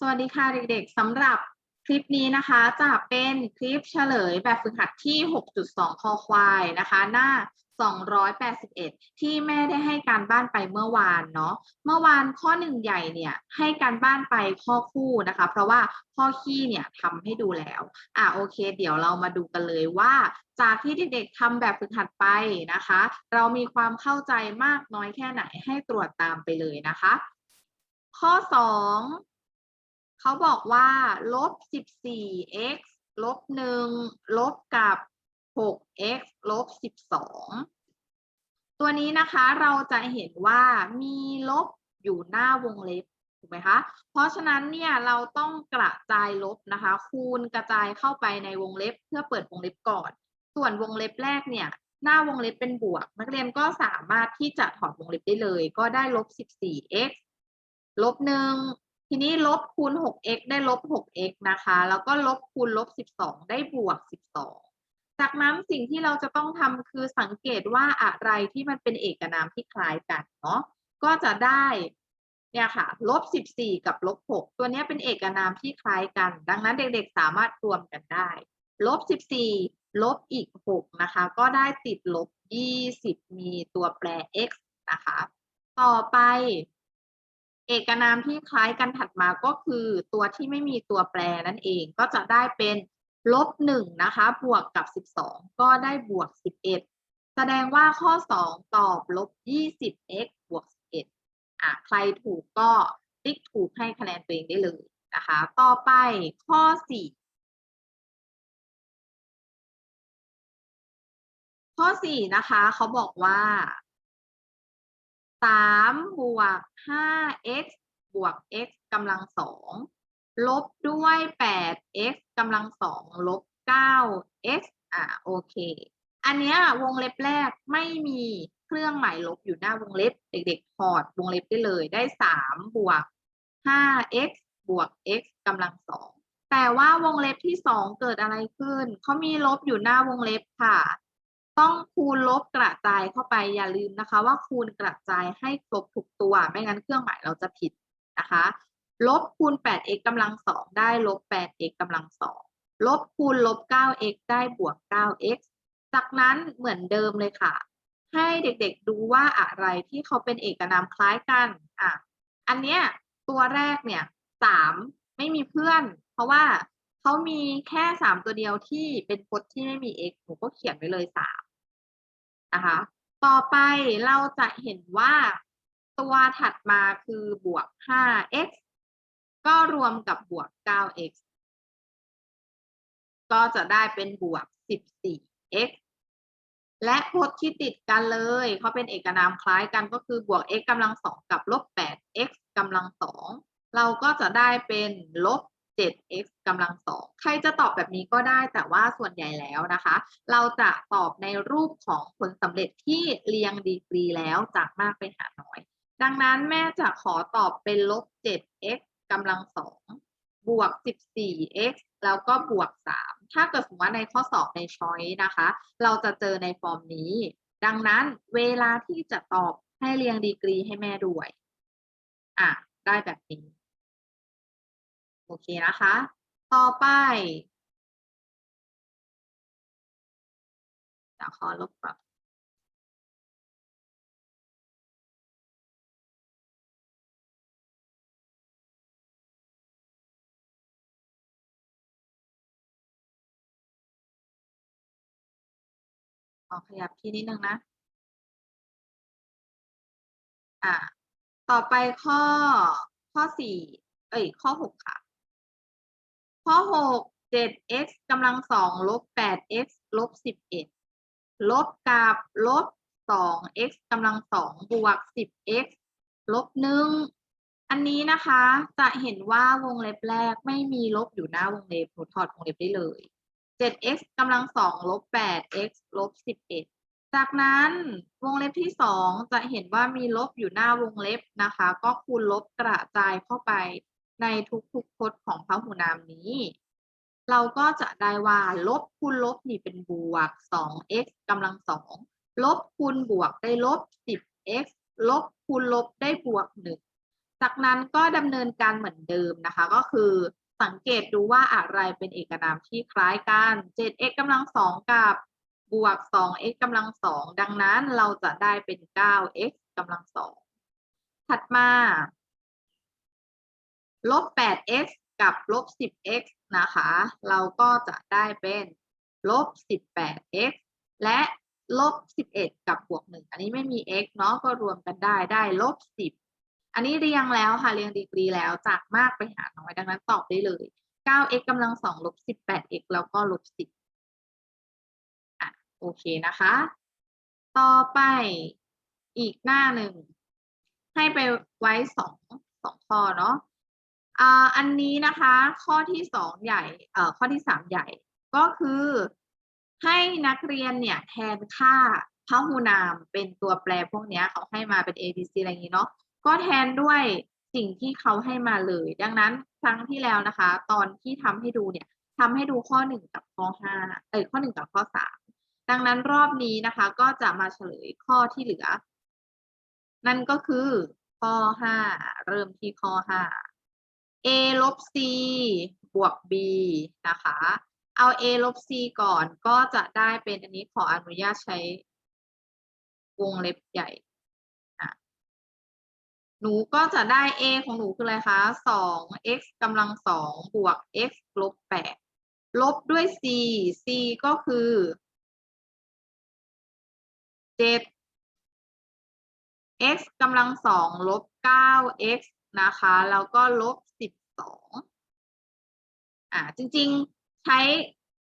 สวัสดีค่ะเด็กๆสำหรับคลิปนี้นะคะจะเป็นคลิปเฉลยแบบฝึกหัดที่ 6.2 คอควายนะคะ หน้า 281 ที่แม่ได้ให้การบ้านไปเมื่อวานเนาะเมื่อวานข้อหนึ่งใหญ่เนี่ยให้การบ้านไปข้อคู่นะคะ เพราะว่าข้อขี้เนี่ยทำให้ดูแล้วอะโอเค เดี๋ยวเรามาดูกันเลยว่า จากที่เด็กๆทำแบบฝึกหัดไปนะคะ เรามีความเข้าใจมากน้อยแค่ไหนให้ตรวจตามไปเลยนะคะ ข้อสอง เขาบอกว่าลบ 14x ลบหนึ่งลบกับ 6x ลบ 12 ตัวนี้นะคะเราจะเห็นว่ามีลบอยู่หน้าวงเล็บถูกไหมคะ เพราะฉะนั้นเนี่ยเราต้องกระจายลบนะคะ คูณกระจายเข้าไปในวงเล็บ เพื่อเปิดวงเล็บก่อน ส่วนวงเล็บแรกเนี่ยหน้าวงเล็บเป็นบวก นักเรียนก็สามารถที่จะถอดวงเล็บได้เลย ก็ได้ลบ 14x ลบหนึ่ง ทีนี้ลบคูณ 6x ได้ลบ 6x นะคะ แล้วก็ลบคูณลบ 12 ได้บวก 12 จากนั้นสิ่งที่เราจะต้องทำคือสังเกตว่าอะไรที่มันเป็นเอกนามที่คล้ายกันเนาะ ก็จะได้เนี่ยค่ะลบ 14 กับลบ 6 ตัวนี้เป็นเอกนามที่คล้ายกัน ดังนั้นเด็กๆสามารถรวมกันได้ ลบ 14 ลบอีก 6 นะคะ ก็ได้ติดลบ 20 มีตัวแปร x นะคะ ต่อไป เอกนามที่คล้ายกันถัดมาก็คือตัวที่ไม่มีตัวแปรนั่นเองก็จะได้เป็นลบหนึ่งนะคะ บวกกับสิบสองก็ได้บวกสิบเอ็ดแสดงว่าข้อสองตอบลบยี่สิบ x บวกสิบเอ็ดอะใครถูกก็ติ๊กถูกให้คะแนนตัวเองได้เลยนะคะ ต่อไปข้อสี่ข้อสี่นะคะเขาบอกว่า สามบวกห้า x บวก x กำลังสองลบด้วยแปด x กำลังสองลบเก้า x อ่าโอเค อันเนี้ยวงเล็บแรกไม่มีเครื่องหมายลบอยู่หน้าวงเล็บ เด็กๆถอดวงเล็บได้เลยได้สามบวกห้า x บวก x กำลังสองแต่ว่าวงเล็บที่สองเกิดอะไรขึ้น เขามีลบอยู่หน้าวงเล็บค่ะ ต้องคูณลบกระจายเข้าไปอย่าลืมนะคะ ว่าคูณกระจายให้ครบทุกตัว ไม่งั้นเครื่องหมายเราจะผิดนะคะลบคูณ 8x กำลังสองได้ลบ 8x กำลังสองลบคูณลบ 9x ได้บวก 9x จากนั้นเหมือนเดิมเลยค่ะ ให้เด็กๆดูว่าอะไรที่เขาเป็นเอกนามคล้ายกันอะอันเนี้ยตัวแรกเนี่ยสามไม่มีเพื่อน เพราะว่าเขามีแค่สามตัวเดียวที่เป็นพจน์ที่ไม่มี x หนูก็เขียนไว้เลยสาม นะคะ ต่อไปเราจะเห็นว่าตัวถัดมาคือบวก 5x ก็รวมกับบวก 9x ก็จะได้เป็นบวก 14x และพจน์ที่ติดกันเลยเขาเป็นเอกนามคล้ายกันก็คือบวก x กำลังสองกับลบ 8x กำลังสองเราก็จะได้เป็นลบ 7x กำลังสองใครจะตอบแบบนี้ก็ได้แต่ว่าส่วนใหญ่แล้วนะคะ เราจะตอบในรูปของผลสำเร็จที่เรียงดีกรีแล้วจากมากไปหาน้อย ดังนั้นแม่จะขอตอบเป็นลบ 7x กำลังสองบวก 14x แล้วก็บวก 3 ถ้าเกิดสมมติว่าในข้อสอบในช้อยนะคะ เราจะเจอในฟอร์มนี้ ดังนั้นเวลาที่จะตอบให้เรียงดีกรีให้แม่ด้วย อะ ได้แบบนี้ โอเคนะคะ ต่อไปเดี๋ยวขอลบก่อนขอขยับที่นิดนึงนะ อ่า ต่อไปข้อข้อสี่ เอ้ย ข้อหกค่ะ ข้อหก 7x กำลังสองลบ 8x ลบ11ลบกับลบ 2x กำลังสองบวก 10x ลบหนึ่งอันนี้นะคะจะเห็นว่าวงเล็บแรกไม่มีลบอยู่หน้าวงเล็บหนูถอดวงเล็บได้เลย 7x กำลังสองลบ 8x ลบ11จากนั้นวงเล็บที่สองจะเห็นว่ามีลบอยู่หน้าวงเล็บนะคะ ก็คูณลบกระจายเข้าไป ในทุกๆพจน์ของพหุนามนี้ เราก็จะได้ว่าลบคูณลบนี่เป็นบวก 2x กำลังสองลบคูณบวกได้ลบ 10x ลบคูณลบได้บวก 1 จากนั้นก็ดำเนินการเหมือนเดิมนะคะ ก็คือสังเกตดูว่าอะไรเป็นเอกนามที่คล้ายกัน 7x กำลังสองกับบวก 2x กำลังสองดังนั้นเราจะได้เป็น 9x กำลังสองถัดมา ลบ 8x กับลบ 10x นะคะ เราก็จะได้เป็นลบ 18x และลบ 11 กับบวก 1 อันนี้ไม่มี x เนาะก็รวมกันได้ได้ลบ 10 อันนี้เรียงแล้วค่ะ เรียงดีกรีแล้วจากมากไปหาน้อยดังนั้นตอบได้เลย 9x กำลังสองลบ 18x แล้วก็ลบ 10 อะ โอเคนะคะ ต่อไปอีกหน้าหนึ่ง ให้ไปไว้สองสองข้อเนาะ อันนี้นะคะข้อที่สองใหญ่ข้อที่สามใหญ่ก็คือให้นักเรียนเนี่ยแทนค่าพหูนามเป็นตัวแปรพวกเนี้ยเขาให้มาเป็น A B C อะไรอย่างนี้เนาะก็แทนด้วยสิ่งที่เขาให้มาเลย ดังนั้นครั้งที่แล้วนะคะ ตอนที่ทำให้ดูเนี่ยทำให้ดูข้อหนึ่งกับข้อห้าเอ้ยข้อหนึ่งกับข้อสามดังนั้นรอบนี้นะคะ ก็จะมาเฉลยข้อที่เหลือ นั่นก็คือข้อห้าเริ่มที่ข้อห้า a ลบ c บวก b นะคะ เอา a ลบ c ก่อนก็จะได้เป็นอันนี้ขออนุญาตใช้วงเล็บใหญ่หนูก็จะได้ a ของหนูคืออะไรคะสอง x กำลังสองบวก x ลบแปดลบด้วย c c ก็คือเจ็ด x กำลังสองลบเก้า x นะคะ แล้วก็ลบสิบสองอ่าจริงๆใช้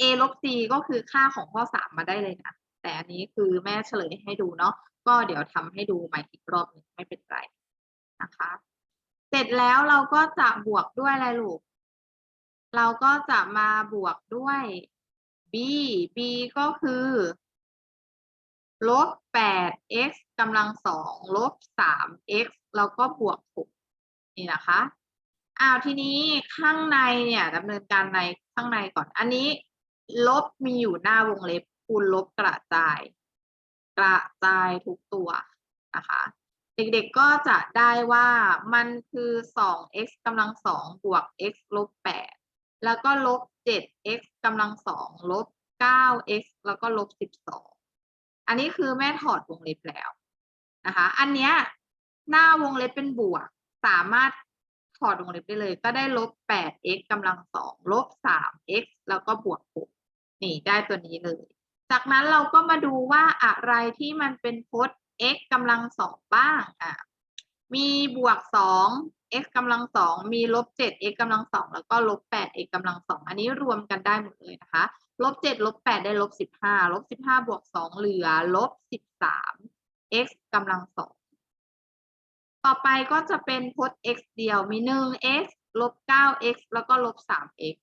a ลบ c ก็คือค่าของข้อสามมาได้เลยนะแต่อันนี้คือแม่เฉลยให้ดูเนาะก็เดี๋ยวทำให้ดูใหม่อีกรอบหนึงไม่เป็นไรนะคะ เสร็จแล้วเราก็จะบวกด้วยอะไรลูก เราก็จะมาบวกด้วย b b ก็คือลบ 8x กำลังสองลบ 3x แล้วก็บวก6 นี่นะคะอ้าวทีนี้ข้างในเนี่ยดำเนินการในข้างในก่อน อันนี้ ลบมีอยู่หน้าวงเล็บคูณลบกระจาย กระจายทุกตัวนะคะ เด็กๆก็จะได้ว่ามันคือ 2x กำลังสองบวก x ลบ8แล้วก็ลบ 7x กำลังสองลบ 9x แล้วก็ลบ12 อันนี้คือแม่ถอดวงเล็บแล้วนะคะ อันเนี้ยหน้าวงเล็บเป็นบวก สามารถถอดวงเล็บได้เลย ก็ได้ลบ 8x กำลังสองลบ 3x แล้วก็บวก 6 นี่ได้ตัวนี้เลย จากนั้นเราก็มาดูว่าอะไรที่มันเป็นพจน์ x กำลังสองบ้างอะมีบวกสอง x กำลังสองมีลบเจ็ด x กำลังสองแล้วก็ลบแปด x กำลังสองอันนี้รวมกันได้หมดเลยนะคะ ลบเจ็ดลบแปดได้ลบสิบห้าลบสิบวกสองเหลือลบสิบสาม x กำลังสอง ต่อไปก็จะเป็นพจน์ x เดียวมีหนึ่ง x ลบเก้า x แล้วก็ลบสาม x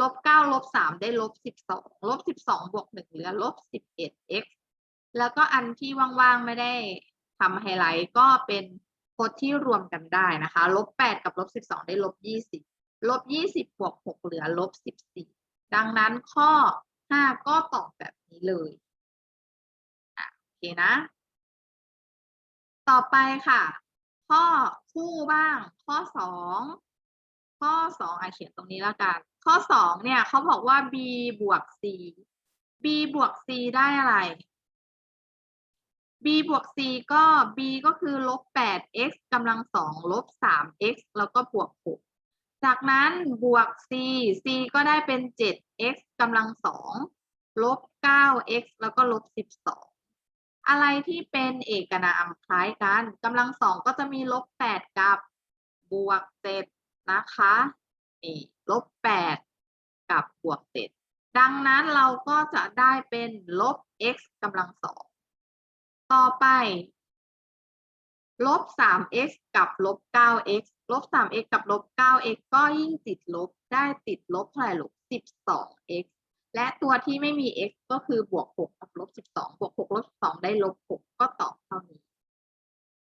ลบเก้าลบสามได้ลบสิบสองลบสิบสองบวกหนึ่งเหลือลบสิบเอ็ด x แล้วก็อันที่ว่างๆ ไม่ได้ทำไฮไลท์ก็เป็นพจน์ที่รวมกันได้นะคะ ลบแปดกับลบสิบสองได้ลบยี่สิบลบยี่สิบบวกหกเหลือลบสิบสี่ดังนั้นข้อห้าก็ตอบแบบนี้เลยอะโอเคนะ ต่อไปค่ะ ข้อคู่บ้าง ข้อสองข้อสองอะเขียนตรงนี้แล้วกัน ข้อสองเนี่ยเขาบอกว่า b บวก c b บวก c ได้อะไร b บวก c ก็ b ก็คือลบ 8x กำลังสองลบ 3x แล้วก็บวก 6 จากนั้นบวก c c ก็ได้เป็น 7x กำลังสองลบ 9x แล้วก็ลบ 12 อะไรที่เป็นเอกนามคล้ายกันกำลังสองก็จะมีลบ8กับบวก7นะคะนี่ลบ8กับบวก7ดังนั้นเราก็จะได้เป็นลบ x กำลังสองต่อไปลบ 3x กับลบ 9x ลบ 3x กับลบ 9x ก็ยิ่งติดลบได้ติดลบเท่าไหร่ลูก 12x และตัวที่ไม่มี x ก็คือบวก6กับลบ12บวก6ลบ12ได้ลบ6ก็ตอบเท่านี้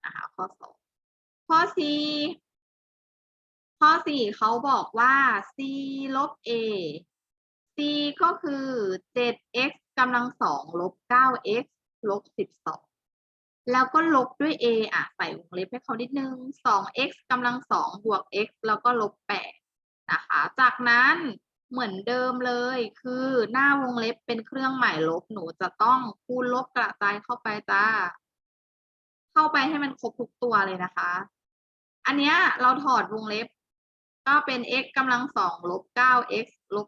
นะคะข้อ2ข้อ4ข้อ 4 เขาบอกว่า c ลบ a c ก็คือ 7x กำลังสองลบ 9x ลบ 12 แล้วก็ลบด้วย a อะใส่วงเล็บให้เขานิดนึง 2x กำลังสองบวก x แล้วก็ลบ 8 นะคะ จากนั้น เหมือนเดิมเลย คือหน้าวงเล็บเป็นเครื่องหมายลบหนูจะต้องคูณลบกระจายเข้าไปจ้า เข้าไปให้มันครบทุกตัวเลยนะคะ อันเนี้ยเราถอดวงเล็บ ก็เป็น x กำลังสองลบ 9x ลบ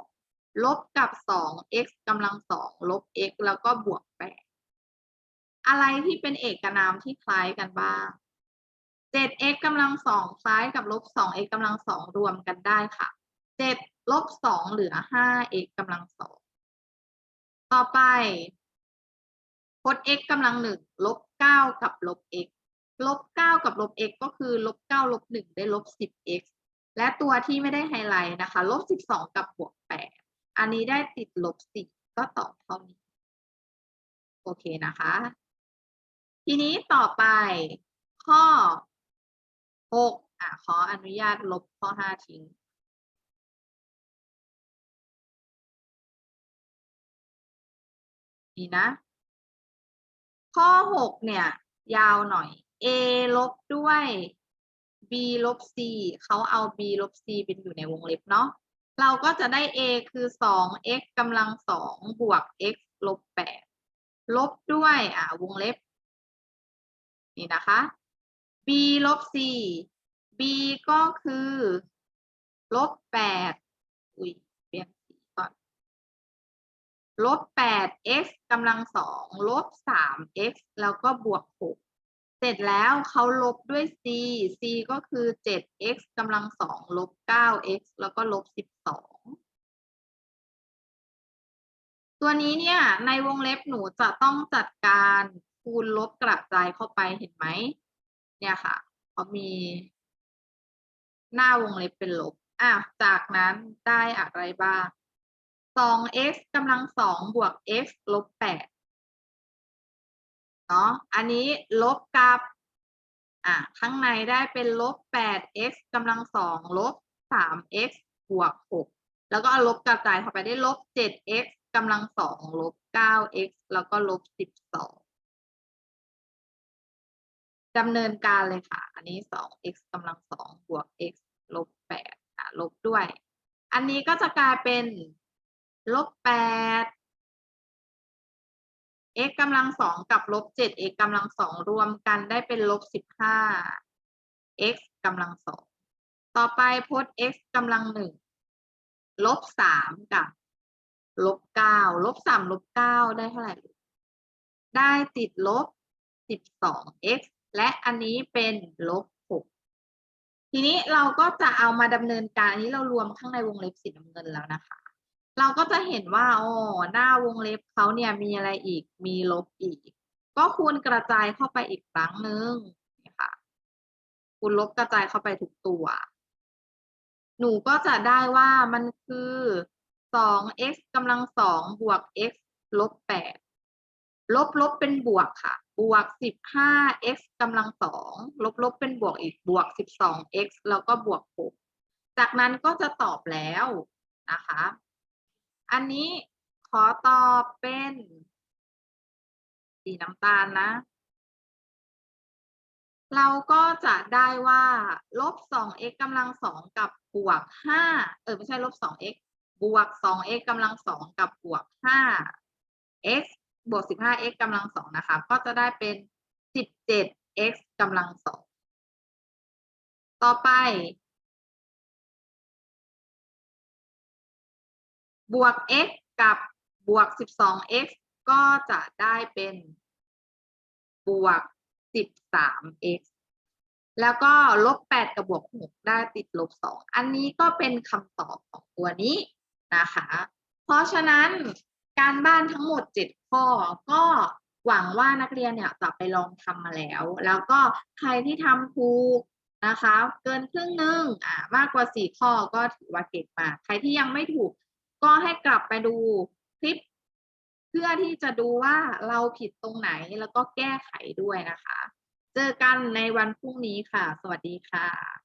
12ลบกับ 2x กำลังสองลบ x แล้วก็บวก8อะไรที่เป็นเอกนามที่คล้ายกันบ้าง 7x กำลังสองคล้ายกับลบ 2x กำลังสองรวมกันได้ค่ะ 7 ลบ2เหลือ 5x กำลังสองต่อไปพจน์ x กำลังหนึ่งลบ9กับลบ x ลบ9กับลบ x ก็คือลบ9ลบ1ได้ลบ 10x และตัวที่ไม่ได้ไฮไลท์นะคะลบ12กับบวก8อันนี้ได้ติดลบ4ก็ตอบเท่านี้ โอเคนะคะ ทีนี้ต่อไปข้อ6อะขออนุญาตลบข้อ5ทิ้ง นี่นะ ข้อ 6 เนี่ย ยาวหน่อย a ลบด้วย b ลบ c เขาเอา b ลบ c เป็นอยู่ในวงเล็บเนาะเราก็จะได้ a คือ 2x กำลังสองบวก x ลบ 8 ลบด้วยอ่าวงเล็บ นี่นะคะ b ลบ c b ก็คือ ลบ 8 อุ้ยเปลี่ยนสีก่อน ลบ 8x กำลังสองลบ 3x แล้วก็บวก 6 เสร็จแล้วเขาลบด้วย c c ก็คือ 7x กำลังสองลบ 9x แล้วก็ลบ 12 ตัวนี้เนี่ย ในวงเล็บหนูจะต้องจัดการคูณลบกระจายเข้าไปเห็นไหม เนี่ยค่ะเขามี หน้าวงเล็บเป็นลบอะจากนั้นได้อะไรบ้าง 2x กำลังสองบวก x ลบ8เนาะอันนี้ลบกับอะข้างในได้เป็นลบ 8x กำลังสองลบ 3x บวก6แล้วก็เอาลบกระจายเข้าไปได้ลบ 7x กำลังสองลบ 9x แล้วก็ลบ12ดำเนินการเลยค่ะ อันนี้ 2x กำลังสองบวก x ลบ8อะลบด้วย อันนี้ก็จะกลายเป็น ลบ8 x กำลังสองกับลบ 7x กำลังสองรวมกันได้เป็นลบ15 x กำลังสอง ต่อไปพจน์ x กำลังหนึ่ง ลบ3กับลบ9ลบ3ลบ9ได้เท่าไหร่ ได้ติดลบ 12x และอันนี้เป็นลบ6ทีนี้เราก็จะเอามาดำเนินการ อันนี้เรารวมข้างในวงเล็บสีน้ำเงินแล้วนะคะ เราก็จะเห็นว่าอ๋อหน้าวงเล็บเขาเนี่ยมีอะไรอีกมีลบอีก ก็คูณกระจายเข้าไปอีกครั้งหนึ่งนี่ค่ะคูณลบกระจายเข้าไปทุกตัว หนูก็จะได้ว่ามันคือ 2x กำลังสองบวก x ลบ8ลบลบเป็นบวกค่ะ บวก 15x กำลังสองลบลบเป็นบวกอีกบวก 12x แล้วก็บวก6จากนั้นก็จะตอบแล้วนะคะ อันนี้ขอตอบเป็นสีน้ำตาลนะ เราก็จะได้ว่า ลบ 2x กำลังสองกับบวก 5 เออ ไม่ใช่ลบ 2x บวก 2x กำลังสองกับบวก 5x บวก 15x กำลังสองนะคะ ก็จะได้เป็น 17x กำลังสองต่อไป บวก x กับบวก 12x ก็จะได้เป็นบวก 13x แล้วก็ลบ 8 กับบวก 6 ได้ติดลบ 2 อันนี้ก็เป็นคำตอบของตัวนี้นะคะ เพราะฉะนั้นการบ้านทั้งหมด 7 ข้อก็หวังว่านักเรียนเนี่ยจะไปลองทำมาแล้ว แล้วก็ใครที่ทำถูกนะคะ เกินครึ่งหนึ่งอ่ามากกว่า 4 ข้อก็ถือว่าเก่งมาก ใครที่ยังไม่ถูก ก็ให้กลับไปดูคลิป เพื่อที่จะดูว่าเราผิดตรงไหนแล้วก็แก้ไขด้วยนะคะ เจอกันในวันพรุ่งนี้ค่ะ สวัสดีค่ะ